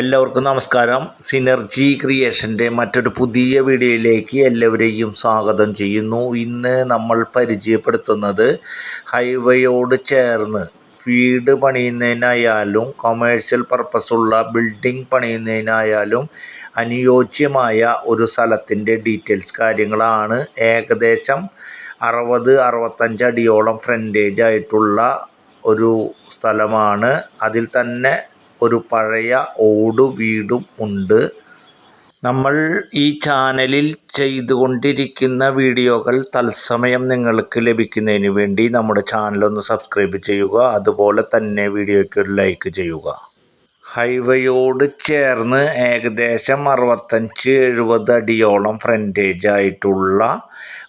എല്ലാവർക്കും നമസ്കാരം. സിനർജി ക്രിയേഷന്റെ മറ്റൊരു പുതിയ വീഡിയോയിലേക്ക് എല്ലാവരെയും സ്വാഗതം ചെയ്യുന്നു. ഇന്ന് നമ്മൾ പരിചയപ്പെടുത്തുന്നത് ഹൈവേയോട് ചേർന്ന് വീട് പണിയുന്നതിനായാലും കൊമേഴ്ഷ്യൽ പർപ്പസുള്ള ബിൽഡിംഗ് പണിയുന്നതിനായാലും അനുയോജ്യമായ ഒരു സ്ഥലത്തിന്റെ ഡീറ്റെയിൽസ് കാര്യങ്ങളാണ്. ഏകദേശം അറുപത് അറുപത്തഞ്ച് അടിയോളം ഫ്രണ്ടേജ് ആയിട്ടുള്ള ഒരു സ്ഥലമാണ്. അതിൽ തന്നെ ഒരു പഴയ ഓട് വീടും ഉണ്ട്. നമ്മൾ ഈ ചാനലിൽ ചെയ്തുകൊണ്ടിരിക്കുന്ന വീഡിയോകൾ തത്സമയം നിങ്ങൾക്ക് ലഭിക്കുന്നതിന് വേണ്ടി നമ്മുടെ ചാനലൊന്ന് സബ്സ്ക്രൈബ് ചെയ്യുക. അതുപോലെ തന്നെ വീഡിയോയ്ക്ക് ഒരു ലൈക്ക് ചെയ്യുക. ഹൈവേയോട് ചേർന്ന് ഏകദേശം അറുപത്തഞ്ച് എഴുപത് അടിയോളം ഫ്രണ്ടേജ് ആയിട്ടുള്ള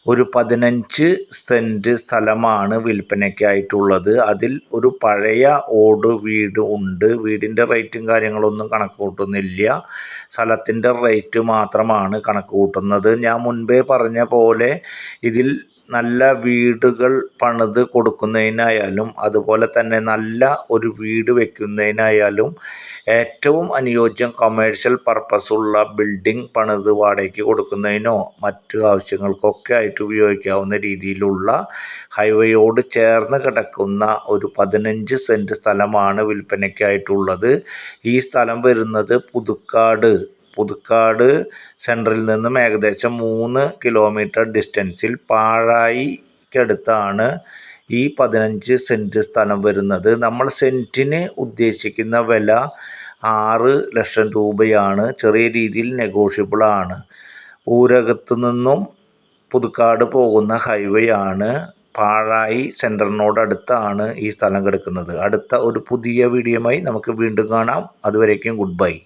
ഒരു പതിനഞ്ച് സെന്റ് സ്ഥലമാണ് വിൽപ്പനയ്ക്കായിട്ടുള്ളത് അതിൽ ഒരു പഴയ ഓട് വീട് ഉണ്ട്. വീടിന്റെ റേറ്റും കാര്യങ്ങളൊന്നും കണക്ക് കൂട്ടുന്നില്ല. സ്ഥലത്തിന്റെ റേറ്റ് മാത്രമാണ് കണക്ക് കൂട്ടുന്നത്. ഞാൻ മുൻപേ പറഞ്ഞ പോലെ ഇതിൽ നല്ല വീടുകൾ പണിത് കൊടുക്കുന്നതിനായാലും അതുപോലെ തന്നെ നല്ല ഒരു വീട് വെക്കുന്നതിനായാലും ഏറ്റവും അനുയോജ്യം കൊമേഴ്ഷ്യൽ പർപ്പസുള്ള ബിൽഡിംഗ് പണിത് വാടകയ്ക്ക് കൊടുക്കുന്നതിനോ മറ്റു ആവശ്യങ്ങൾക്കൊക്കെ ആയിട്ട് ഉപയോഗിക്കാവുന്ന രീതിയിലുള്ള ഹൈവേയോട് ചേർന്ന് കിടക്കുന്ന ഒരു പതിനഞ്ച് സെന്റ് സ്ഥലമാണ് വിൽപ്പനയ്ക്കായിട്ടുള്ളത്. ഈ സ്ഥലം വരുന്നത് പുതുക്കാട് പുതുക്കാട് സെൻട്രൽ നിന്നും ഏകദേശം മൂന്ന് കിലോമീറ്റർ ഡിസ്റ്റൻസിൽ പാഴായിക്കടുത്താണ് ഈ പതിനഞ്ച് സെന്റ് സ്ഥലം വരുന്നത്. നമ്മൾ സെന്റിന് ഉദ്ദേശിക്കുന്ന വില ആറ് ലക്ഷം രൂപയാണ്. ചെറിയ രീതിയിൽ നെഗോഷ്യബിൾ ആണ്. ഊരകത്തു നിന്നും പുതുക്കാട് പോകുന്ന ഹൈവേ ആണ്. പാഴായി സെന്ററിനോടടുത്താണ് ഈ സ്ഥലം കിടക്കുന്നത്. അടുത്ത ഒരു പുതിയ വീഡിയോയുമായി നമുക്ക് വീണ്ടും കാണാം. അതുവരേക്കും ഗുഡ് ബൈ